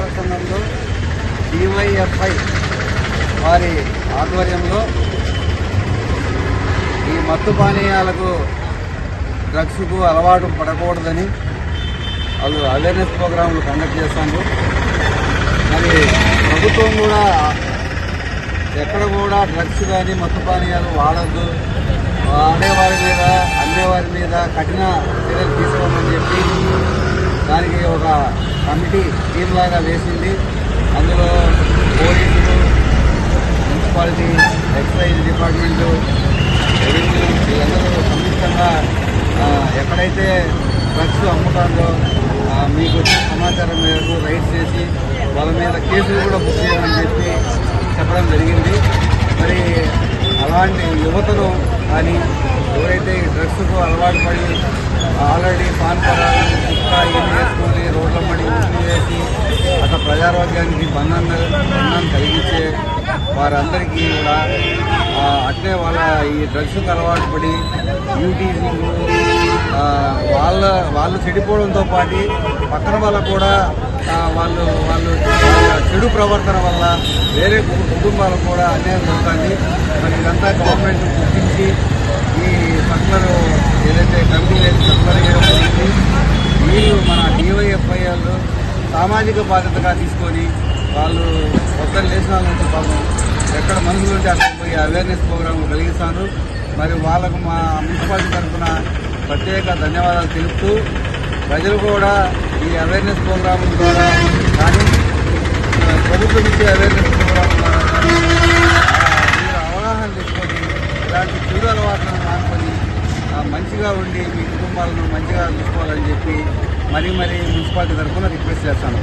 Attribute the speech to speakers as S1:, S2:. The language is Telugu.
S1: వ్యాపార డివైఎఫ్ఐ వారి ఆధ్వర్యంలో ఈ మత్తు పానీయాలకు డ్రగ్స్కు అలవాటు పడకూడదని వాళ్ళు అవేర్నెస్ ప్రోగ్రాంలు కండక్ట్ చేశాను మరి ప్రభుత్వం కూడా ఎక్కడ కూడా డ్రగ్స్ కానీ మత్తు పానీయాలు వాడద్దు. వాడేవారి మీద అమ్మేవారి మీద కఠిన చర్యలు తీసుకోమని చెప్పి దానికి ఒక కమిటీ టీం లాగా వేసింది. అందులో పోలీసులు మున్సిపాలిటీ ఎక్సైజ్ డిపార్ట్మెంటు రెవెన్యూ వీళ్ళందరూ సంయుక్తంగా ఎక్కడైతే డ్రగ్స్ అమ్ముతారో మీకు వచ్చిన సమాచారం మేరకు రైడ్ చేసి వాళ్ళ మీద కేసులు కూడా బుక్ చేయమని చెప్పి చెప్పడం జరిగింది. మరి అలాంటి యువతను కానీ ఎవరైతే ఈ డ్రగ్స్కు అలవాటు పడి ఆల్రెడీ పాన్ పరాలు ఇంకా ఇవన్నీ వేసుకొని రోడ్ల చేసి అసలు ప్రజారోగ్యానికి బంధం బంధం కలిగించే వారందరికీ కూడా అట్లే వాళ్ళ ఈ డ్రగ్స్కి అలవాటు పడి యూటీజింగ్ వాళ్ళ వాళ్ళు చెడిపోవడంతో పాటు పక్కన వాళ్ళకు కూడా వాళ్ళు వాళ్ళు చెడు ప్రవర్తన వల్ల వేరే కుటుంబాలకు కూడా అన్యాయం జరుగుతుంది. మరి ఇదంతా గవర్నమెంట్ గుర్తించి ఈ పక్కన రాజకీయాల్లో సామాజిక బాధ్యతగా తీసుకొని వాళ్ళు పొద్దున్న లేచిన వాళ్ళ నుంచి పాపం ఎక్కడ మనుషులు ఉంటే అక్కడ పోయి అవేర్నెస్ ప్రోగ్రాం కలిగిస్తాను మరి వాళ్ళకు మా మున్సిపాలిటీ తరఫున ప్రత్యేక ధన్యవాదాలు తెలుపుతూ ప్రజలు కూడా ఈ అవేర్నెస్ ప్రోగ్రాం ద్వారా కానీ ప్రభుత్వం ఇచ్చే అవేర్నెస్ ప్రోగ్రాం ద్వారా కానీ మీరు అవగాహన తెచ్చుకొని ఇలాంటి చెడు అలవాట్లను మానుకొని మంచిగా ఉండి మీ కుటుంబాలను మంచిగా చూసుకోవాలని చెప్పి మరీ మరీ మున్సిపాలిటీ తరఫున రిక్వెస్ట్ చేస్తాను.